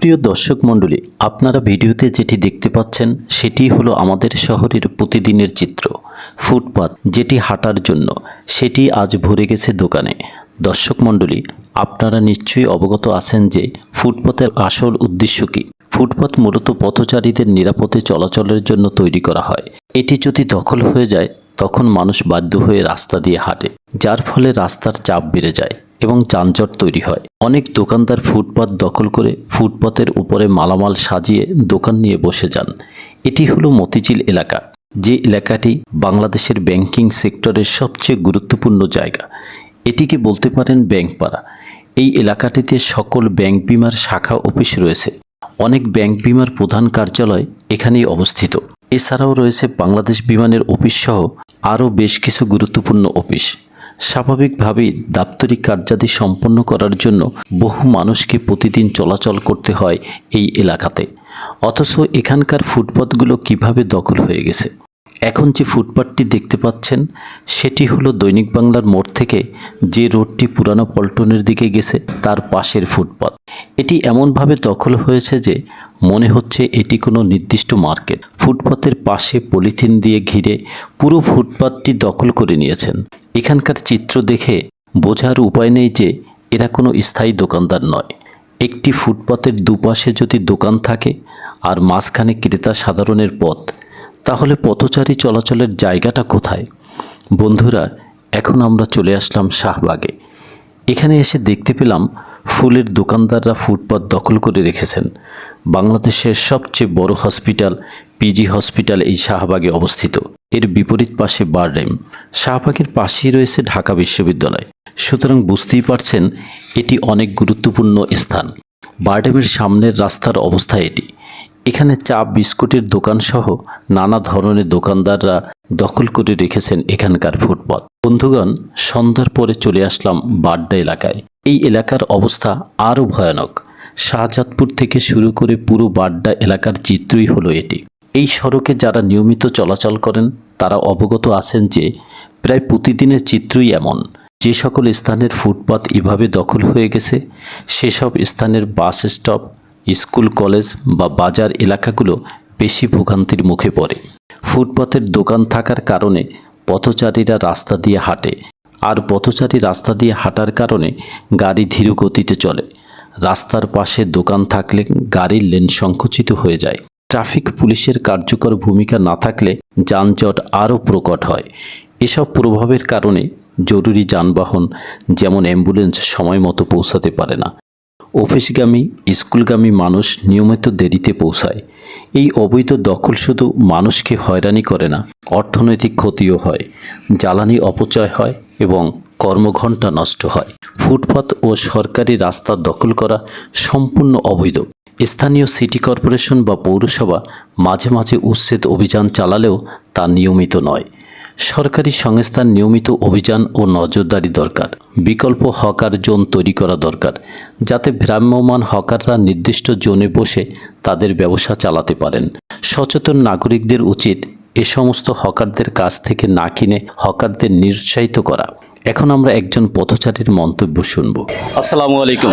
সুপ্রিয় দর্শক মণ্ডলী, আপনারা ভিডিওতে যেটি দেখতে পাচ্ছেন, সেটি হলো আমাদের শহরের প্রতিদিনের চিত্র, ফুটপাত, যেটি হাঁটার জন্য। সেটি আজ ভরে গেছে দোকানে। দর্শক মণ্ডলী, আপনারা নিশ্চয়ই অবগত আছেন যে ফুটপাতের আসল উদ্দেশ্য কী? ফুটপাত মূলত পথচারীদের নিরাপদে চলাচলের জন্য তৈরি করা হয়। এটি যদি দখল হয়ে যায়, তখন মানুষ বাধ্য হয়ে রাস্তা দিয়ে হাঁটে, যার ফলে রাস্তার চাপ বেড়ে যায়। এবং যানজট তৈরি হয়। অনেক দোকানদার ফুটপাত দখল করে ফুটপাতের উপরে মালামাল সাজিয়ে দোকান নিয়ে বসে যান। এটি হলো মতিঝিল এলাকা, যে এলাকাটি বাংলাদেশের ব্যাংকিং সেক্টরের সবচেয়ে গুরুত্বপূর্ণ জায়গা। এটিকে বলতে পারেন ব্যাংকপাড়া। এই এলাকাটিতে সকল ব্যাংক বিমার শাখা অফিস রয়েছে। অনেক ব্যাংক বিমার প্রধান কার্যালয় এখানেই অবস্থিত। এছাড়াও রয়েছে বাংলাদেশ বিমানের অফিস সহ আরও বেশ কিছু গুরুত্বপূর্ণ অফিস। স্বাভাবিকভাবেই দাপ্তরিক কার্যাদি সম্পন্ন করার জন্য বহু মানুষকে প্রতিদিন চলাচল করতে হয় এই এলাকাতে। অথচ এখানকার ফুটপথগুলো কীভাবে দখল হয়ে গেছে? এখন যে ফুটপাথটি দেখতে পাচ্ছেন, সেটি হলো দৈনিক বাংলার মোড় থেকে যে রোডটি পুরানো পল্টনের দিকে গেছে, তার পাশের ফুটপাত। এটি এমনভাবে দখল হয়েছে যে মনে হচ্ছে এটি কোনো নির্দিষ্ট মার্কেট। ফুটপাতের পাশে পলিথিন দিয়ে ঘিরে পুরো ফুটপাতটি দখল করে নিয়েছেন। এখানকার চিত্র দেখে বোঝার উপায় নেই যে এরা কোনো স্থায়ী দোকানদার নয়। একটি ফুটপাতের দুপাশে যদি দোকান থাকে, আর মাঝখানে ক্রেতা সাধারণের পথ তাহলে পথচারী চলাচলের জায়গাটা কোথায়? বন্ধুরা, এখন আমরা চলে আসলাম শাহবাগে। এখানে এসে দেখতে পেলাম ফুলের দোকানদাররা ফুটপাত দখল করে রেখেছেন। বাংলাদেশের সবচেয়ে বড় হসপিটাল, পিজি হসপিটাল এই শাহবাগে অবস্থিত। এর বিপরীত পাশে বারডেম শাহবাগের পাশেই রয়েছে ঢাকা বিশ্ববিদ্যালয়। সুতরাং বুঝতেই পারছেন, এটি অনেক গুরুত্বপূর্ণ স্থান। বারডেমের সামনের রাস্তার অবস্থা এটি। এখানে চা, বিস্কুটের দোকানসহ নানা ধরনের দোকানদাররা দখল করে রেখেছেন এখানকার ফুটপাত। বন্ধুগণ, সন্ধ্যার পরে চলে আসলাম বাড্ডা এলাকায়। এই এলাকার অবস্থা আরও ভয়ানক। শাহজাদপুর থেকে শুরু করে পুরো বাড্ডা এলাকার চিত্রই হলো এটি। এই সড়কে যারা নিয়মিত চলাচল করেন, তারা অবগত আছেন যে প্রায় প্রতিদিনের চিত্রই এমন। যে সকল স্থানের ফুটপাত এভাবে দখল হয়ে গেছে, সেসব স্থানের বাস স্টপ স্কুল, কলেজ বা বাজার এলাকাগুলো বেশি ভোগান্তির মুখে পড়ে। ফুটপাথের দোকান থাকার কারণে পথচারীরা রাস্তা দিয়ে হাঁটে আর পথচারী রাস্তা দিয়ে হাঁটার কারণে গাড়ি ধীর গতিতে চলে। রাস্তার পাশে দোকান থাকলে গাড়ির লেন সংকুচিত হয়ে যায়। ট্রাফিক পুলিশের কার্যকর ভূমিকা না থাকলে যানজট আরও প্রকট হয়। এসব প্রভাবের কারণে জরুরি যানবাহন, যেমন অ্যাম্বুলেন্স, সময় মতো পৌঁছাতে পারে না। অফিসগামী, স্কুলগামী মানুষ নিয়মিত দেরিতে পৌঁছায়। এই অবৈধ দখল শুধু মানুষকে হয়রানি করে না, অর্থনৈতিক ক্ষতিও হয়, জ্বালানি অপচয় হয় এবং কর্মঘণ্টা নষ্ট হয়। ফুটপাত ও সরকারি রাস্তা দখল করা সম্পূর্ণ অবৈধ। স্থানীয় সিটি কর্পোরেশন বা পৌরসভা মাঝে মাঝে উচ্ছেদ অভিযান চালালেও তা নিয়মিত নয়। সরকারি সংস্থার নিয়মিত অভিযান ও নজরদারি দরকার। বিকল্প হকার জোন তৈরি করা দরকার, যাতে ভ্রাম্যমান হকাররা নির্দিষ্ট জোনে বসে তাদের ব্যবসা চালাতে পারেন। সচেতন নাগরিকদের উচিত এ সমস্ত হকারদের কাছ থেকে না কিনে হকারদের নিরুৎসাহিত করা। এখন আমরা একজন পথচারীর মন্তব্য শুনব। আসসালামু আলাইকুম।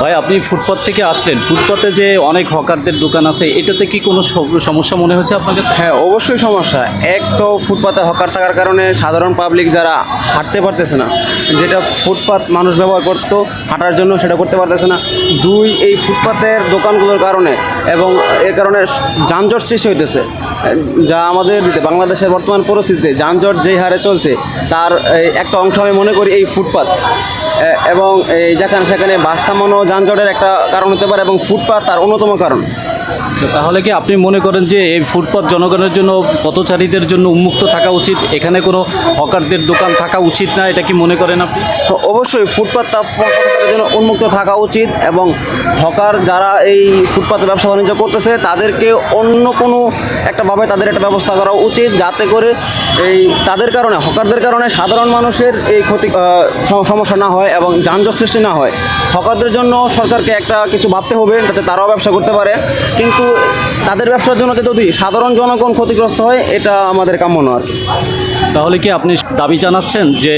ভাই আপনি ফুটপাথ থেকে আসলেন। ফুটপাতে যে অনেক হকারদের দোকান আছে এটাতে কি কোনো সমস্যা মনে হচ্ছে আপনার কাছে? হ্যাঁ অবশ্যই সমস্যা। এক তো ফুটপাতে হকার থাকার কারণে সাধারণ পাবলিক যারা হাঁটতে পারতেছে না যেটা ফুটপাত মানুষ ব্যবহার করতো হাঁটার জন্য সেটা করতে পারতেছে না। দুই এই ফুটপাতের দোকানগুলোর কারণে এবং এর কারণে যানজট সৃষ্টি হইতেছে। যা আমাদের বাংলাদেশের বর্তমান পরিস্থিতিতে, যানজট যেই হারে চলছে, তার একটা অংশ আমি মনে করি এই ফুটপাত। এবং এই যেখানে সেখানে বাস থামানো যানজটের একটা কারণ হতে পারে এবং ফুটপাত তার অন্যতম কারণ। তাহলে কি আপনি মনে করেন যে এই ফুটপাথ জনগণের জন্য, পথচারীদের জন্য উন্মুক্ত থাকা উচিত? এখানে কোনো হকারদের দোকান থাকা উচিত না? এটা কি মনে করেন আপনি? অবশ্যই ফুটপাতটা পথচারীদের জন্য উন্মুক্ত থাকা উচিত এবং হকার যারা এই ফুটপাতে ব্যবসা বাণিজ্য করতেছে, তাদেরকে অন্য কোনো একটাভাবে তাদের একটা ব্যবস্থা করা উচিত যাতে করে এই তাদের কারণে, হকারদের কারণে সাধারণ মানুষের এই ক্ষতি সমস্যা না হয় এবং যানজট সৃষ্টি না হয়। হকারদের জন্য সরকারকে একটা কিছু ভাবতে হবে যাতে তারাও ব্যবসা করতে পারে। কিন্তু তাদের ব্যবসার জন্য যদি সাধারণ জনগণ ক্ষতিগ্রস্ত হয় এটা আমাদের কাম্য নয় তাহলে কি আপনি দাবি জানাচ্ছেন যে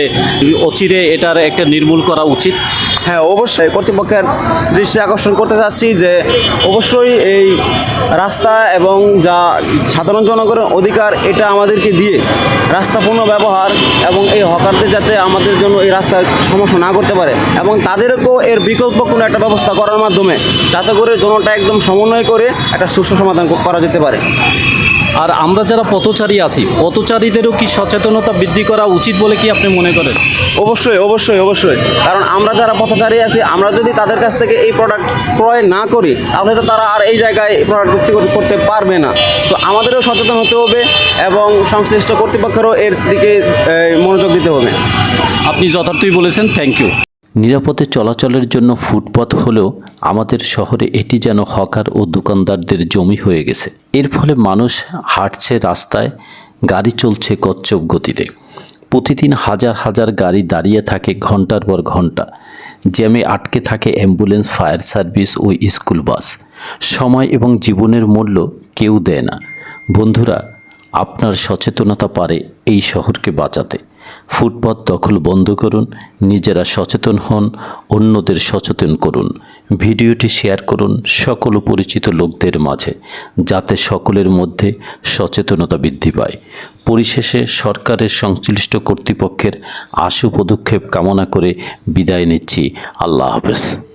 অচিরে এটার একটা নির্মূল করা উচিত? হ্যাঁ অবশ্যই। কর্তৃপক্ষের দৃষ্টি আকর্ষণ করতে চাচ্ছি যে অবশ্যই এই রাস্তা এবং যা সাধারণ জনগণের অধিকার এটা আমাদেরকে দিয়ে রাস্তা পূর্ণ ব্যবহার এবং এই হকারদের যাতে আমাদের জন্য এই রাস্তার সমস্যা না করতে পারে এবং তাদেরকেও এর বিকল্প কোনো একটা ব্যবস্থা করার মাধ্যমে যাতে করে দোনোটা একদম সমন্বয় করে একটা সুষ্ঠু সমাধান করা যেতে পারে। আর আমরা যারা পথচারী আছি পথচারীদেরও কি সচেতনতা বৃদ্ধি করা উচিত বলে কি আপনি মনে করেন? অবশ্যই অবশ্যই অবশ্যই। কারণ আমরা যারা পথচারী আছি আমরা যদি তাদের কাছ থেকে এই প্রোডাক্ট ক্রয় না করি তাহলে তো তারা আর এই জায়গায় এই প্রোডাক্ট বিক্রি করতে- পারবে না। সো আমাদেরও সচেতন হতে হবে এবং সংশ্লিষ্ট কর্তৃপক্ষেরও এর দিকে মনোযোগ দিতে হবে। আপনি যথার্থই বলেছেন থ্যাংক ইউ নিরাপদে চলাচলের জন্য ফুটপাত হলেও আমাদের শহরে এটি যেন হকার ও দোকানদারদের জমি হয়ে গেছে। এর ফলে মানুষ হাঁটছে রাস্তায় গাড়ি চলছে কচ্ছপ গতিতে। প্রতিদিন হাজার হাজার গাড়ি দাঁড়িয়ে থাকে ঘণ্টার পর ঘণ্টা জ্যামে আটকে থাকে অ্যাম্বুলেন্স, ফায়ার সার্ভিস ও স্কুল বাস। সময় এবং জীবনের মূল্য কেউ দেয় না। বন্ধুরা, আপনার সচেতনতা পারে এই শহরকে বাঁচাতে। ফুটপাত দখল বন্ধ করুন, নিজেরা সচেতন হন, অন্যদের সচেতন করুন। ভিডিওটি শেয়ার করুন সকল পরিচিত লোকদের মাঝে, যাতে সকলের মধ্যে সচেতনতা বৃদ্ধি পায়। পরিশেষে সরকারের সংশ্লিষ্ট কর্তৃপক্ষের আশু পদক্ষেপ কামনা করে বিদায় নিচ্ছি। আল্লাহ হাফেজ।